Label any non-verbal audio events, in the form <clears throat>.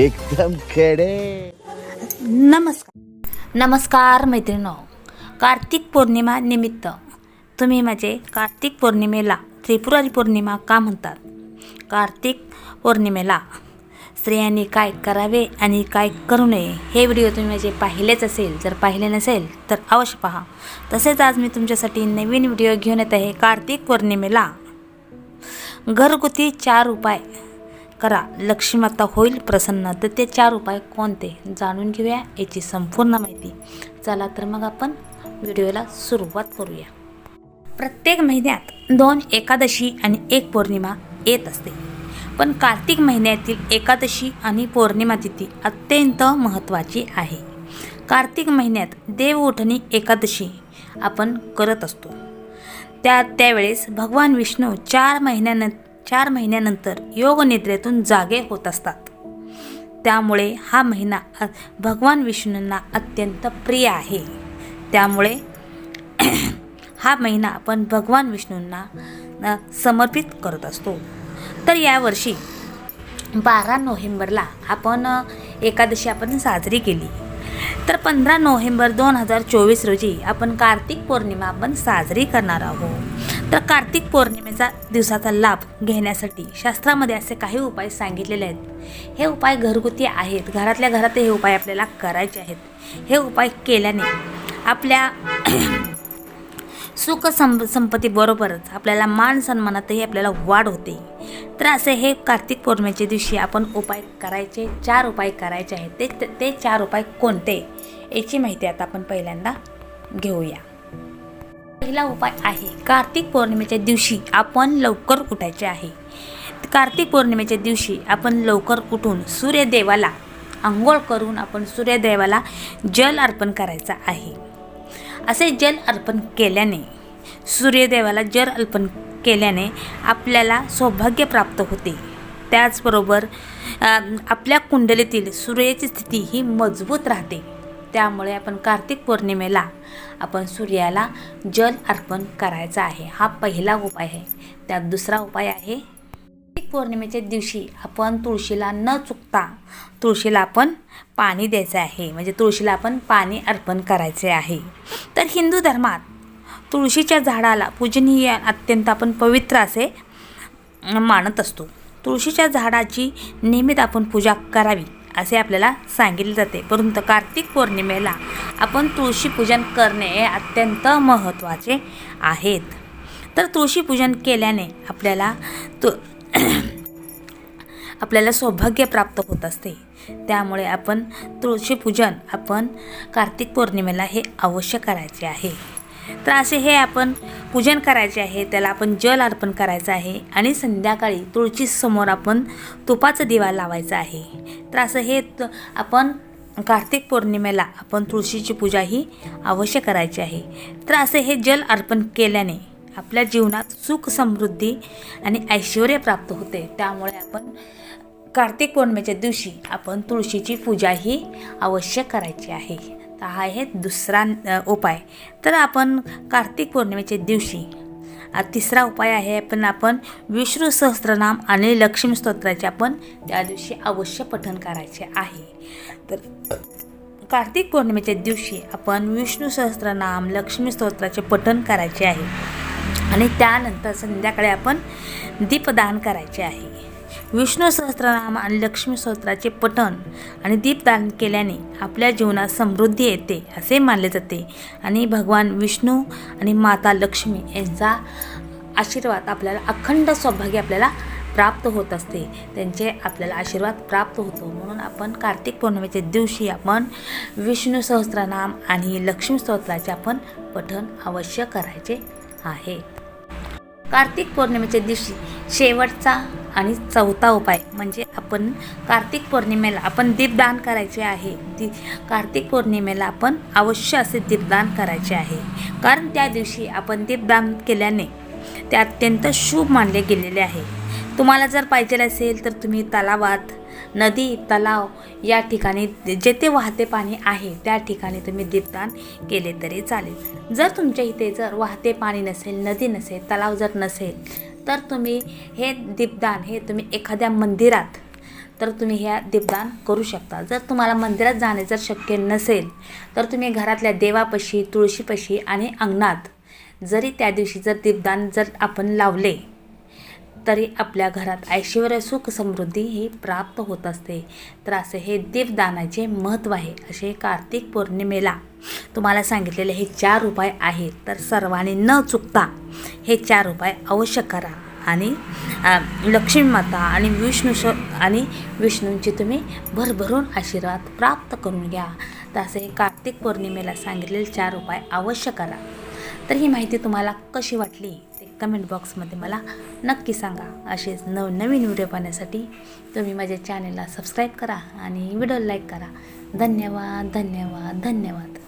एकदम खडे. नमस्कार. नमस्कार मैत्रिणो कार्तिक पौर्णिमा निमित्त तुम्ही माझे कार्तिक पौर्णिमेला त्रिपुरारी पौर्णिमा का म्हणतात? कार्तिक पौर्णिमेला स्त्रियांनी काय करावे आणि काय करू नये हे व्हिडिओ तुम्ही माझे पाहिलेच असेल जर पाहिले नसेल तर अवश्य पहा. तसेच आज मी तुमच्यासाठी नवीन व्हिडिओ घेऊन येत आहे कार्तिक पौर्णिमेला. घरगुती चार उपाय करा. लक्ष्मीमाता होईल प्रसन्न. तर ते चार उपाय कोणते? जाणून घेऊया याची संपूर्ण माहिती. चला तर मग आपण व्हिडिओला सुरुवात करूया. प्रत्येक महिन्यात दोन एकादशी आणि एक पौर्णिमा येत असते. पण कार्तिक महिन्यातील एकादशी आणि पौर्णिमा तिथी अत्यंत महत्त्वाची आहे. कार्तिक महिन्यात देव उठणी एकादशी आपण करत असतो. त्या त्यावेळेस भगवान विष्णू चार महिन्यानंतर चार महिन्यानंतर योगनिद्रेतून जागे होत असतात. त्यामुळे हा महिना भगवान विष्णूंना अत्यंत प्रिय आहे. त्यामुळे <clears throat> हा महिना आपण भगवान विष्णूंना समर्पित करत असतो. तर यावर्षी बारा नोव्हेंबरला आपण एकादशी आपण साजरी केली. तर पंधरा नोव्हेंबर दोन हजार चोवीस रोजी आपण कार्तिक पौर्णिमा आपण साजरी करणार आहोत. तर कार्तिक पौर्णिमेचा दिवसाचा लाभ घेण्यासाठी शास्त्रामध्ये असे काही उपाय सांगितलेले आहेत. हे उपाय घरगुती आहेत. घरातल्या घरात हे उपाय आपल्याला करायचे आहेत. हे उपाय केल्याने आपल्या सुख सं संपत्तीबरोबरच आपल्याला मान सन्मानातही आपल्याला वाढ होते. तर असे हे कार्तिक पौर्णिमेच्या दिवशी आपण उपाय करायचे चार उपाय करायचे आहेत. ते ते चार उपाय कोणते याची माहिती आता आपण पहिल्यांदा घेऊया. पहिला उपाय आहे कार्तिक पौर्णिमेच्या दिवशी आपण लवकर उठायचे आहे. कार्तिक पौर्णिमेच्या दिवशी आपण लवकर उठून सूर्यदेवाला आंघोळ करून आपण सूर्यदेवाला जल अर्पण करायचं आहे. असे जल अर्पण केल्याने सूर्यदेवाला जल अर्पण केल्याने आपल्याला सौभाग्य प्राप्त होते. त्याचबरोबर आपल्या कुंडलीतील सूर्याची स्थिती ही मजबूत राहते. त्यामुळे आपण कार्तिक पौर्णिमेला आपण सूर्याला जल अर्पण करायचा आहे. हा पहिला उपाय आहे. त्यात दुसरा उपाय आहे. कार्तिक पौर्णिमेच्या दिवशी आपण तुळशीला न चुकता तुळशीला आपण पाणी द्यायचं आहे. म्हणजे तुळशीला आपण पाणी अर्पण करायचे आहे. तर हिंदू धर्मात तुळशीच्या झाडाला पूजनीय अत्यंत आपण पवित्र असे मानत असतो. तुळशीच्या झाडाची नियमित आपण पूजा करावी. असे आपल्याला सांगितले जाते. परंतु कार्तिक पौर्णिमेला आपण तुळशी पूजन करणे हे अत्यंत महत्त्वाचे आहेत. तर तुळशी पूजन केल्याने आपल्याला तु <clears throat> आपल्याला सौभाग्य प्राप्त होत असते. त्यामुळे आपण तुळशी पूजन आपण कार्तिक पौर्णिमेला हे अवश्य करायचे आहे. तर असे हे आपण पूजन करायचे आहे त्याला आपण जल अर्पण करायचं आहे आणि संध्याकाळी तुळशीसमोर आपण तुपाचा दिवा लावायचा आहे. तर असं हे त- आपण कार्तिक पौर्णिमेला आपण तुळशीची पूजा ही अवश्य करायची आहे. तर असे हे जल अर्पण केल्याने आपल्या जीवनात सुख समृद्धी आणि ऐश्वर प्राप्त होते. त्यामुळे आपण कार्तिक पौर्णिमेच्या दिवशी आपण तुळशीची पूजा ही अवश्य करायची आहे. तर हा आहे दुसरा उपाय. तर आपण कार्तिक पौर्णिमेच्या दिवशी तिसरा उपाय आहे पण आपण विष्णू सहस्त्रनाम आणि लक्ष्मी स्तोत्राचे आपण त्या दिवशी अवश्य पठन करायचे आहे. तर कार्तिक पौर्णिमेच्या दिवशी आपण विष्णू सहस्त्रनाम लक्ष्मी स्तोत्राचे पठन करायचे आहे. आणि त्यानंतर संध्याकाळी आपण दीपदान करायचे आहे. विष्णू सहस्त्रनाम आणि लक्ष्मी स्तोत्राचे पठण आणि दीपदान केल्याने आपल्या जीवनात समृद्धी येते असे मानले जाते. आणि भगवान विष्णू आणि माता लक्ष्मी यांचा आशीर्वाद आपल्याला अखंड सौभाग्य आपल्याला प्राप्त होत असते. त्यांचे आपल्याला आशीर्वाद प्राप्त होतो. म्हणून आपण कार्तिक पौर्णिमेच्या दिवशी आपण विष्णू सहस्त्रनाम आणि लक्ष्मी स्तोत्राचे आपण पठण अवश्य करायचे आहे. कार्तिक पौर्णिमेच्या दिवशी शेवटचा आणि चौथा उपाय म्हणजे आपण कार्तिक पौर्णिमेला आपण दीपदान करायचे आहे. दी कार्तिक पौर्णिमेला आपण अवश्य असे दीपदान करायचे आहे. कारण त्या दिवशी आपण दीपदान केल्याने ते अत्यंत शुभ मानले गेलेले आहे. तुम्हाला जर पाहिजे असेल तर तुम्ही तलावात नदी तलाव या ठिकाणी जेथे वाहते पाणी आहे त्या ठिकाणी तुम्ही दीपदान केले तरी चालेल. जर तुमच्या इथे जर वाहते पाणी नसेल नदी नसेल तलाव जर नसेल तर तुम्ही हे दीपदान हे तुम्ही एखाद्या मंदिरात तर तुम्ही ह्या दीपदान करू शकता. जर तुम्हाला मंदिरात जाणे जर शक्य नसेल तर तुम्ही घरातल्या देवापाशी तुळशीपाशी आणि अंगणात जरी त्या दिवशी जर दीपदान जर आपण लावले तरी आपल्या घरात ऐश्वर सुख समृद्धी ही प्राप्त होत असते. तर असे हे दीपदानाचे महत्त्व आहे असे कार्तिक पौर्णिमेला तुम्हाला सांगितलेले हे चार उपाय आहेत. तर सर्वांनी न चुकता हे चार उपाय अवश्य करा. आणि लक्ष्मी माता आणि विष्णू श आणि विष्णूंची तुम्ही भरभरून आशीर्वाद प्राप्त करून घ्या. तर असे हे कार्तिक पौर्णिमेला सांगितलेले चार उपाय अवश्य करा. तर ही माहिती तुम्हाला कशी वाटली? कमेंट बॉक्समध्ये मला नक्की सांगा. असेच नवनवीन व्हिडिओ पाहण्यासाठी तुम्ही माझ्या चॅनलला सबस्क्राईब करा आणि व्हिडिओ लाईक करा. धन्यवाद धन्यवाद धन्यवाद.